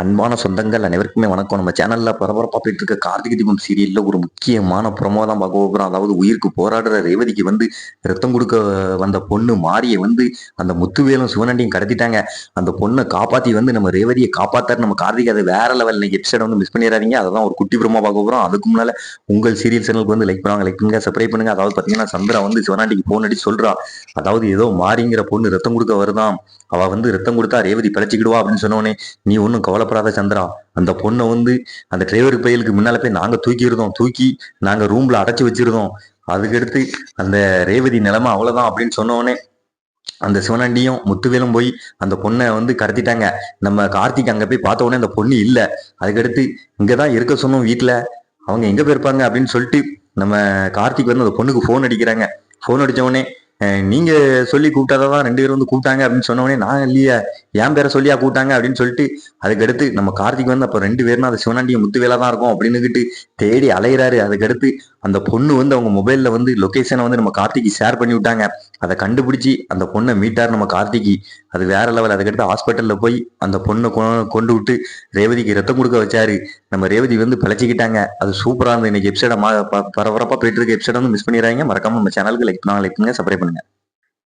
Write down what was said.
அன்பான சொந்தங்கள் அனைவருக்குமே வணக்கம். நம்ம சேனல்ல பரபரப்பா போயிட்டு இருக்க கார்த்திகை தீபம் சீரியல்ல ஒரு முக்கியமான ப்ரொமோ தான் பார்க்க போகிறோம் அதாவது உயிருக்கு போராடுற ரேவதிக்கு வந்து ரத்தம் கொடுக்க வந்த பொண்ணு மாரியை வந்து அந்த முத்துவேலும் சிவனண்டியும் கடத்திட்டாங்க. அந்த பொண்ணை காப்பாத்தி வந்து நம்ம ரேவதியை காப்பாத்தாரு. நம்ம கார்த்திக் அதை வேற லெவல் இன்னைக்கு எபிசோட வந்து மிஸ் பண்ணிடாதீங்க. தான் ஒரு குட்டி ப்ரொமோ பார்க்க போகிறோம் அதுக்கு முன்னால உங்கள் சீரியல் சேனலுக்கு வந்து லைக் பண்ணுவாங்க. லைக் பண்ணுங்க சப்ஸ்கிரைப் பண்ணுங்க. அதாவது பாத்தீங்கன்னா சந்திரா வந்து சிவனாண்டிக்கு போன் அடி சொல்றா. அதாவது ஏதோ மாரிங்கிற பொண்ணு ரத்தம் கொடுக்க வருதான் அவ வந்து ரத்தம் கொடுத்தா ரேவதி பிழைச்சிக்கிடுவா அப்படின்னு சொன்னோடனே நீ ஒன்றும் கவலைப்படாத சந்திரா. அந்த பொண்ணை வந்து அந்த டிரைவர் பையலுக்கு முன்னால போய் நாங்க தூக்கி தூக்கி நாங்க ரூம்ல அடைச்சு வச்சிருந்தோம் அதுக்கடுத்து அந்த ரேவதி நிலைமை அவ்வளவுதான் அப்படின்னு சொன்னோடனே அந்த சிவனாண்டியும் முத்துவேலும் போய் அந்த பொண்ணை வந்து கடத்திட்டாங்க. நம்ம கார்த்திக் அங்க போய் பார்த்த உடனே அந்த பொண்ணு இல்ல. அதுக்கடுத்து இங்கதான் இருக்க சொன்னோம் வீட்டுல அவங்க எங்க போயிருப்பாங்க அப்படின்னு சொல்லிட்டு நம்ம கார்த்திக் வந்து அந்த பொண்ணுக்கு ஃபோன் அடிக்கிறாங்க. ஃபோன் அடிச்ச உடனே நீங்க சொல்லி கூப்பிட்டாதான் ரெண்டு பேரும் வந்து கூப்பிட்டாங்க அப்படின்னு சொன்ன உடனே நான் இல்லையா. என் பேரை சொல்லியா கூப்பிட்டாங்க அப்படின்னு சொல்லிட்டு அதுக்கடுத்து நம்ம கார்த்திக் வந்து அப்போ ரெண்டு பேரும் அந்த சிவனாண்டியும் முத்துவேலா தான் இருக்கும் அப்படின்னுக்கிட்டு தேடி அலையிறாரு. அதுக்கடுத்து அந்த பொண்ணு வந்து அவங்க மொபைலில் வந்து லொக்கேஷனை வந்து நம்ம கார்த்திக்கு ஷேர் பண்ணி விட்டாங்க. அதை கண்டுபிடிச்சி அந்த பொண்ணை மீட்டார் நம்ம கார்த்திக்கு. அது வேற லெவல் அதுக்கடுத்து ஹாஸ்பிட்டலில் போய் அந்த பொண்ணை கொ- கொண்டு விட்டு ரேவதிக்கு ரத்தம் கொடுக்க வச்சாரு. நம்ம ரேவதி வந்து பிழைச்சிக்கிட்டாங்க. அது சூப்பராக இருந்தது. இன்னைக்கு எபிசோட பரபரப்பாக போயிட்டு இருக்க எபிசோட வந்து மிஸ் பண்ணிடுறாங்க மறக்காம நம்ம சேனலுக்கு லைக் பண்ணுவாங்க லைக் பண்ணுங்க. சப்ரை பண்ணுங்க.